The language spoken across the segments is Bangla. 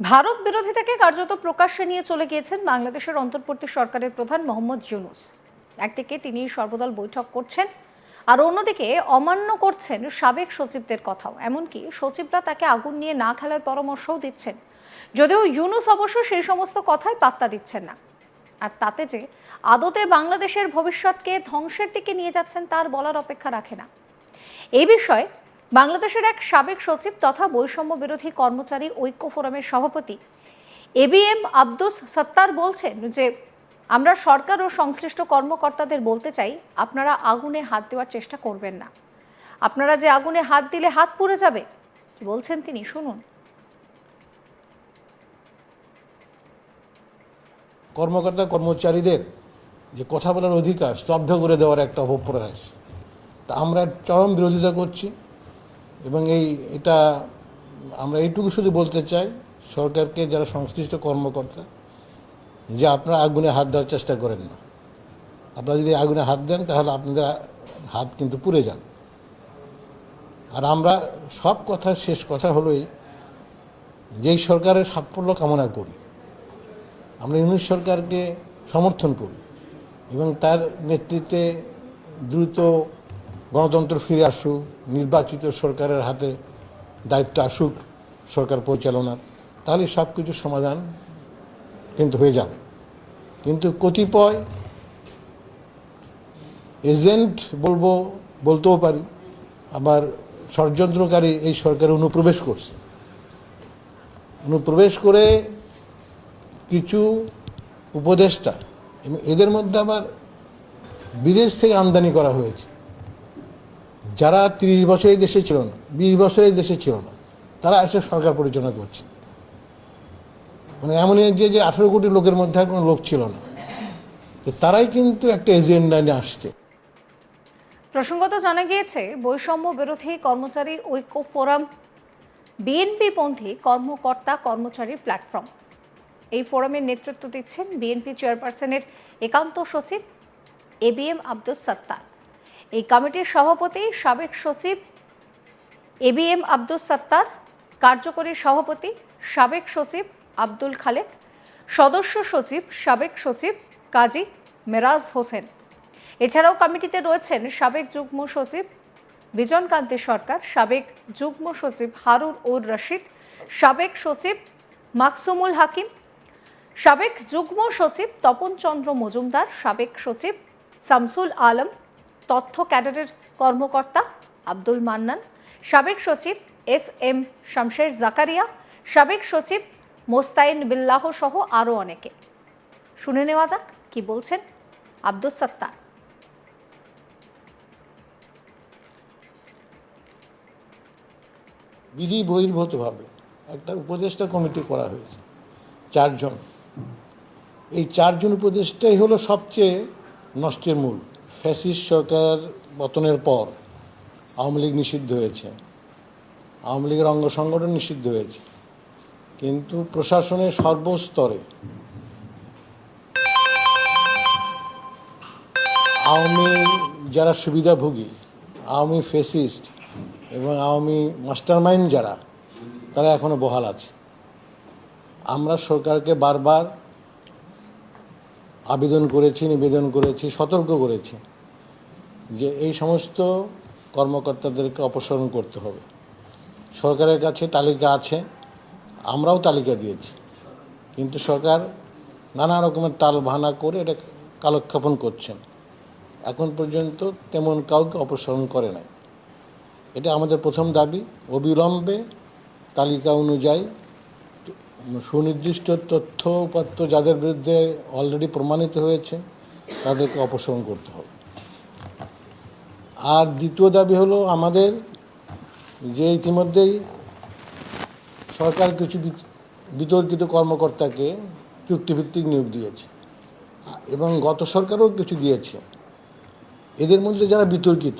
ভারত বিরোধিতাকে কার্যত প্রকাশ্যে নিয়ে চলে গিয়েছেন বাংলাদেশের অন্তর্বর্তী সরকারের প্রধান মোহাম্মদ ইউনুস। একদিকে তিনি সর্বদল বৈঠক করছেন, আর অন্যদিকে অমান্য করছেন সাবেক সচিবদের কথাও। এমনকি সচিবরা তাকে আগুন নিয়ে না খেলার পরামর্শও দিচ্ছেন। যদিও ইউনুস অবশ্য সেই সমস্ত কথাই পাত্তা দিচ্ছেন না। আর তাতে যে আদতে বাংলাদেশের ভবিষ্যৎকে ধ্বংসের দিকে নিয়ে যাচ্ছেন তার বলার অপেক্ষা রাখে না। এই বিষয়ে বাংলাদেশের এক সাবেক সচিব তথা বৈষম্য বিরোধী কর্মচারী ঐক্য ফোরামের সভাপতি এবিএম আব্দুস সত্তার বলছেন যে, আমরা সরকার ও সংশ্লিষ্ট কর্মকর্তাদের বলতে চাই, আপনারা আগুনে হাত দেওয়ার চেষ্টা করবেন না। আপনারা যে আগুনে হাত দিলে হাত পুড়ে যাবে। কি বলছেন তিনি, শুনুন। কর্মকর্তা, কর্মচারীদের যে কথা বলার অধিকার স্তব্ধ করে দেওয়ার একটা অপপ্রয়াস। তা আমরা চরম বিরোধিতা করছি। এবং এই, এটা আমরা এইটুকু শুধু বলতে চাই, সরকারকে যারা সংশ্লিষ্ট কর্মকর্তা, যে আপনারা আগুনে হাত দেওয়ার চেষ্টা করেন না। আপনারা যদি আগুনে হাত দেন, তাহলে আপনাদের হাত কিন্তু পুড়ে যান আর আমরা সব কথা, শেষ কথা হলোই যেই সরকারের সাফল্য কামনা করি। আমরা ইউনিট সরকারকে সমর্থন করি এবং তার নেতৃত্বে দ্রুত গণতন্ত্র ফিরে আসুক, নির্বাচিত সরকারের হাতে দায়িত্ব আসুক সরকার পরিচালনার, তাহলে সব কিছু সমাধান কিন্তু হয়ে যাবে। কিন্তু কতিপয় এজেন্ট বলব, বলতেও পারি, আবার ষড়যন্ত্রকারী এই সরকারে অনুপ্রবেশ করছে। অনুপ্রবেশ করে কিছু উপদেষ্টা, এবং এদের মধ্যে আবার বিদেশ থেকে আমদানি করা হয়েছে। যারা তিরিশ বছর এই দেশে ছিল না বিশ বছর এই দেশে ছিল না তারা এসে সরকার পরিচালনা করছে। মানে এমনই যে যে আঠেরো কোটি লোকের মধ্যে কোনো লোক ছিল না। তো তারাই কিন্তু একটা এজেন্ডা নিয়ে আসছে। প্রসঙ্গত জানা গিয়েছে, বৈষম্য বিরোধী কর্মচারী ঐক্য ফোরাম, বিএনপি পন্থী কর্মকর্তা কর্মচারী প্ল্যাটফর্ম। এই ফোরামের নেতৃত্ব দিচ্ছেন বিএনপি চেয়ারপারসনের একান্ত সচিব এবিএম আব্দুস সত্তার। এই কমিটির সভাপতি সাবেক সচিব A B M Abdus Sattar, কার্যকরী সভাপতি সাবেক সচিব আব্দুল খালেক, সদস্য সচিব সাবেক সচিব কাজী মেরাজ হোসেন। এছাড়াও কমিটিতে রয়েছেন সাবেক যুগ্ম সচিব বিজনকান্তি সরকার, সাবেক যুগ্ম সচিব হারুন উর রশিদ, সাবেক সচিব মাকসুমুল হাকিম, সাবেক যুগ্ম সচিব তপন চন্দ্র মজুমদার, সাবেক সচিব শামসুল আলম তথ্য ক্যাডারের কর্মকর্তা আব্দুল মান্নান, সাবেক সচিব এস এম শামশের জাকারিয়া, সাবেক সচিব মোস্তাইন বিল্লাহ সহ আরও অনেকে। শুনে নেওয়া যাক কি বলছেন আব্দুল সত্তার। বিধি বহির্ভূতভাবে একটা উপদেষ্টা কমিটি করা হয়েছে, চারজন। এই চারজন উপদেষ্টাই হলো সবচেয়ে নষ্টের মূল। ফ্যাসিস্ট সরকার পতনের পর আওয়ামী লীগ নিষিদ্ধ হয়েছে। আওয়ামী লীগের অঙ্গ সংগঠন নিষিদ্ধ হয়েছে। কিন্তু প্রশাসনের সর্বস্তরে আওয়ামী যারা সুবিধাভোগী, আওয়ামী ফেসিস্ট এবং আওয়ামী মাস্টারমাইন্ড যারা, তারা এখনও বহাল আছে। আমরা সরকারকে বারবার আবেদন করেছি, নিবেদন করেছি, সতর্ক করেছি যে এই সমস্ত কর্মকর্তাদেরকে অপসারণ করতে হবে। সরকারের কাছে তালিকা আছে, আমরাও তালিকা দিয়েছি। কিন্তু সরকার নানা রকমের তাল ভানা করে এটা কালক্ষেপণ করছেন। এখন পর্যন্ত তেমন কাউকে অপসারণ করে নাই। এটা আমাদের প্রথম দাবি। অবিলম্বে তালিকা অনুযায়ী সুনির্দিষ্ট তথ্য উপাত্ত যাদের বিরুদ্ধে অলরেডি প্রমাণিত হয়েছে, তাদেরকে অপসারণ করতে হবে। আর দ্বিতীয় দাবি হলো আমাদের যে ইতিমধ্যেই সরকার কিছু বিতর্কিত কর্মকর্তাকে চুক্তিভিত্তিক নিয়োগ দিয়েছে, এবং গত সরকারও কিছু দিয়েছে। এদের মধ্যে যারা বিতর্কিত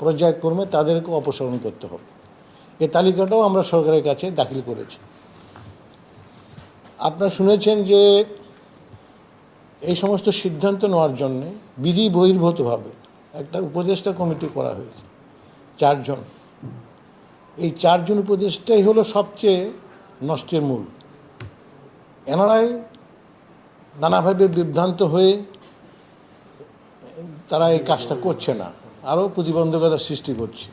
পর্যায়ক্রমে তাদেরকে অপসারণ করতে হবে। এ তালিকাটাও আমরা সরকারের কাছে দাখিল করেছি। আপনারা শুনেছেন যে এই সমস্ত সিদ্ধান্ত নেওয়ার জন্য বিধি বহির্ভূতভাবে একটা উপদেষ্টা কমিটি করা হয়েছে, চারজন। এই চারজন উপদেষ্টাই হলো সবচেয়ে নষ্টের মূল। এনারাই নানাভাবে বিভ্রান্ত হয়ে তারা এই কাজটা করছে না, আরও প্রতিবন্ধকতা সৃষ্টি করছে।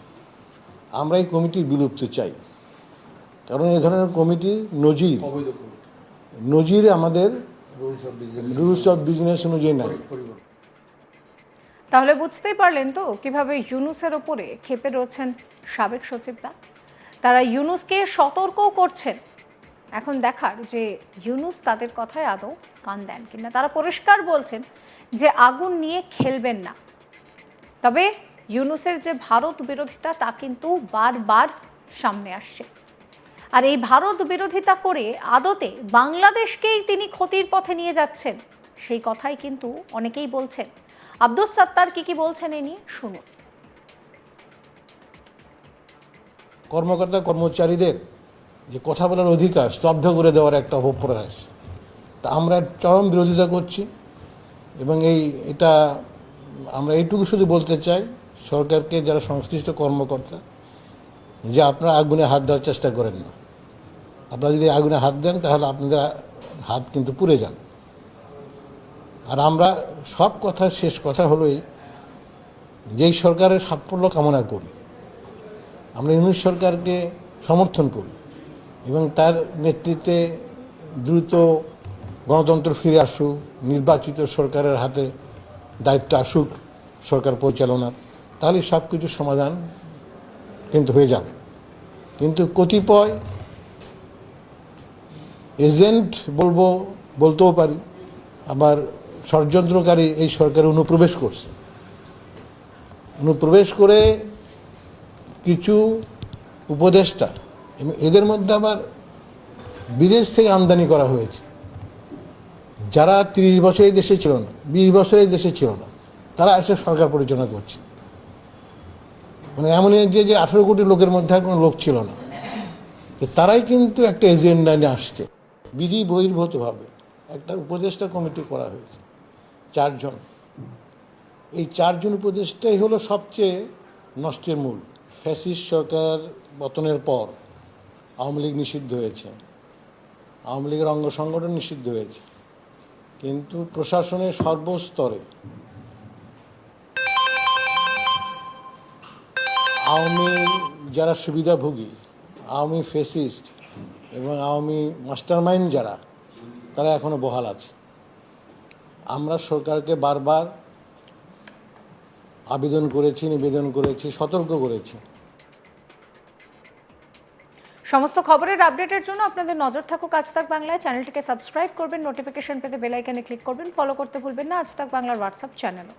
আমরা এই কমিটি বিলুপ্ত চাই। কারণ এই ধরনের কমিটি নজির নজির আমাদের রুলস অফ বিজনেস অনুযায়ী নাই। তাহলে বুঝতেই পারলেন তো কীভাবে ইউনুসের ওপরে ক্ষেপে রয়েছেন সাবেক সচিবরা। তারা ইউনুসকে সতর্কও করছেন। এখন দেখার যে ইউনুস তাদের কথায় আদৌ কান দেন কিনা। তারা পরিষ্কার বলছেন যে আগুন নিয়ে খেলবেন না। তবে ইউনুসের যে ভারত বিরোধিতা তা কিন্তু বারবার সামনে আসছে। আর এই ভারত বিরোধিতা করে আদতে বাংলাদেশকেই তিনি ক্ষতির পথে নিয়ে যাচ্ছেন। সেই কথাই কিন্তু অনেকেই বলছেন। আব্দুস সাত্তার কি কি বলছেন এ নিয়ে শুনুন। কর্মকর্তা, কর্মচারীদের যে কথা বলার অধিকার স্তব্ধ করে দেওয়ার একটা অপপ্রয়াস তা আমরা চরম বিরোধিতা করছি এবং এই, এটা আমরা এইটুকু শুধু বলতে চাই, সরকারকে যারা সংশ্লিষ্ট কর্মকর্তা, যে আপনারা আগুনে হাত দেওয়ার চেষ্টা করেন না। আপনারা যদি আগুনে হাত দেন, তাহলে আপনাদের হাত কিন্তু পুড়ে যান আর আমরা সব কথা, শেষ কথা হলোই যেই সরকারের সাফল্য কামনা করি, আমরা ইউনিট সরকারকে সমর্থন করি এবং তার নেতৃত্বে দ্রুত গণতন্ত্র ফিরে আসুক, নির্বাচিত সরকারের হাতে দায়িত্ব আসুক সরকার পরিচালনার, তাহলে সব কিছু সমাধান কিন্তু হয়ে যাবে। কিন্তু কতিপয় এজেন্ট বলব, বলতেও পারি, আবার ষড়যন্ত্রকারী এই সরকারে অনুপ্রবেশ করছে। অনুপ্রবেশ করে কিছু উপদেষ্টা, এবং এদের মধ্যে আবার বিদেশ থেকে আমদানি করা হয়েছে। যারা তিরিশ বছর এই দেশে ছিল না, বিশ বছর এই দেশে ছিল না, তারা এসে সরকার পরিচালনা করছে। মানে এমনই যে যে আঠেরো কোটি লোকের মধ্যে আর কোনো লোক ছিল না। তারাই কিন্তু একটা এজেন্ডা নিয়ে আসছে। বিধি বহির্ভূতভাবে একটা উপদেষ্টা কমিটি করা হয়েছে, চারজন। এই চারজন উপদেষ্টাই হলো সবচেয়ে নষ্টের মূল। ফ্যাসিস্ট সরকার পতনের পর আওয়ামী লীগ নিষিদ্ধ হয়েছে। আওয়ামী লীগের অঙ্গ সংগঠন নিষিদ্ধ হয়েছে। কিন্তু প্রশাসনের সর্বস্তরে আওয়ামী যারা সুবিধাভোগী, আওয়ামী ফেসিস্ট এবং আওয়ামী মাস্টারমাইন্ড যারা, তারা এখনও বহাল আছে। আমরা সরকারকে বারবার আবেদন করেছি, নিবেদন করেছি, সতর্ক করেছি। সমস্ত খবরের আপডেটের জন্য আপনাদের নজর থাকুক আজ তাক বাংলায়। চ্যানেলটিকে সাবস্ক্রাইব করবেন, নোটিফিকেশন পেতে বেল আইকনে ক্লিক করবেন, ফলো করতে ভুলবেন না। আজ তাক বাংলার হোয়াটসঅ্যাপ চ্যানেলও।